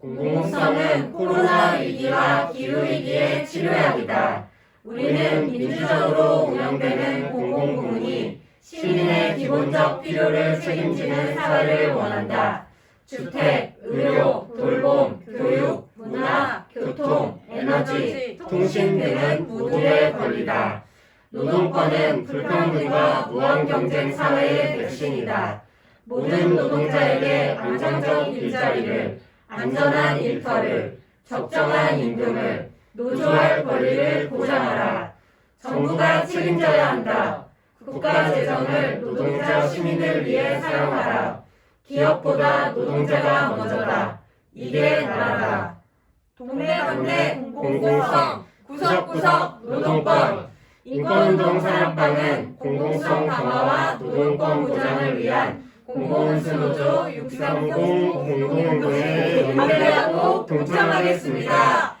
공공성은 코로나 위기와 기후 위기의 치료약이다. 우리는 민주적으로 운영되는 공공부문이 시민의 기본적 필요를 책임지는 사회를 원한다. 주택, 의료, 돌봄, 교육, 문화, 교통, 에너지, 통신 등은 모두의 권리다. 노동권은 불평등과 무한 경쟁 사회의 백신이다. 모든 노동자에게 안정적 일자리를, 안전한 일터를, 적정한 임금을, 노조할 권리를 보장하라. 정부가 책임져야 한다. 국가 재정을 노동자 시민을 위해 사용하라. 기업보다 노동자가 먼저다. 이게 나라다. 동네동네 공공성, 구석구석 노동권. 인권운동 사랑방은 공공성 강화와 노동권 보장을 위한 공공운수노조 630 공공운동에 함께하고 동참하겠습니다. 와!